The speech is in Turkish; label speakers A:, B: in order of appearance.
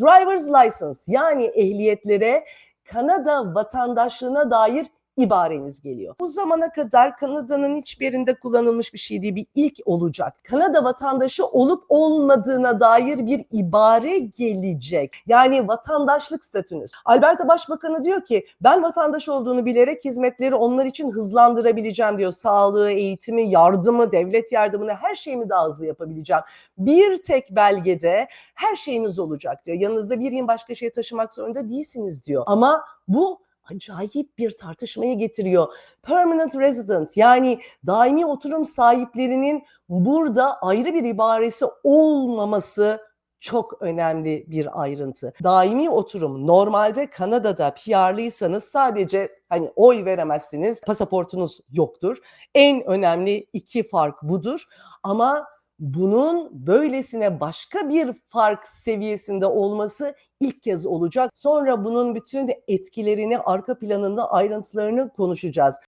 A: Driver's license yani ehliyetlere Kanada vatandaşlığına dair ibareniz geliyor. Bu zamana kadar Kanada'nın hiçbir yerinde kullanılmış bir şey değil, bir ilk olacak. Kanada vatandaşı olup olmadığına dair bir ibare gelecek. Yani vatandaşlık statünüz. Alberta Başbakanı diyor ki ben vatandaş olduğunu bilerek hizmetleri onlar için hızlandırabileceğim diyor. Sağlığı, eğitimi, yardımı, devlet yardımını her şeyimi daha hızlı yapabileceğim. Bir tek belgede her şeyiniz olacak diyor. Yanınızda bir yıl başka şey taşımak zorunda değilsiniz diyor. Ama bu acayip bir tartışmayı getiriyor. Permanent resident yani daimi oturum sahiplerinin burada ayrı bir ibaresi olmaması çok önemli bir ayrıntı. Daimi oturum normalde Kanada'da PR'lıysanız sadece hani oy veremezsiniz, pasaportunuz yoktur. En önemli iki fark budur. Ama bunun böylesine başka bir fark seviyesinde olması ilk kez olacak. Sonra bunun bütün etkilerini, arka planında ayrıntılarını konuşacağız.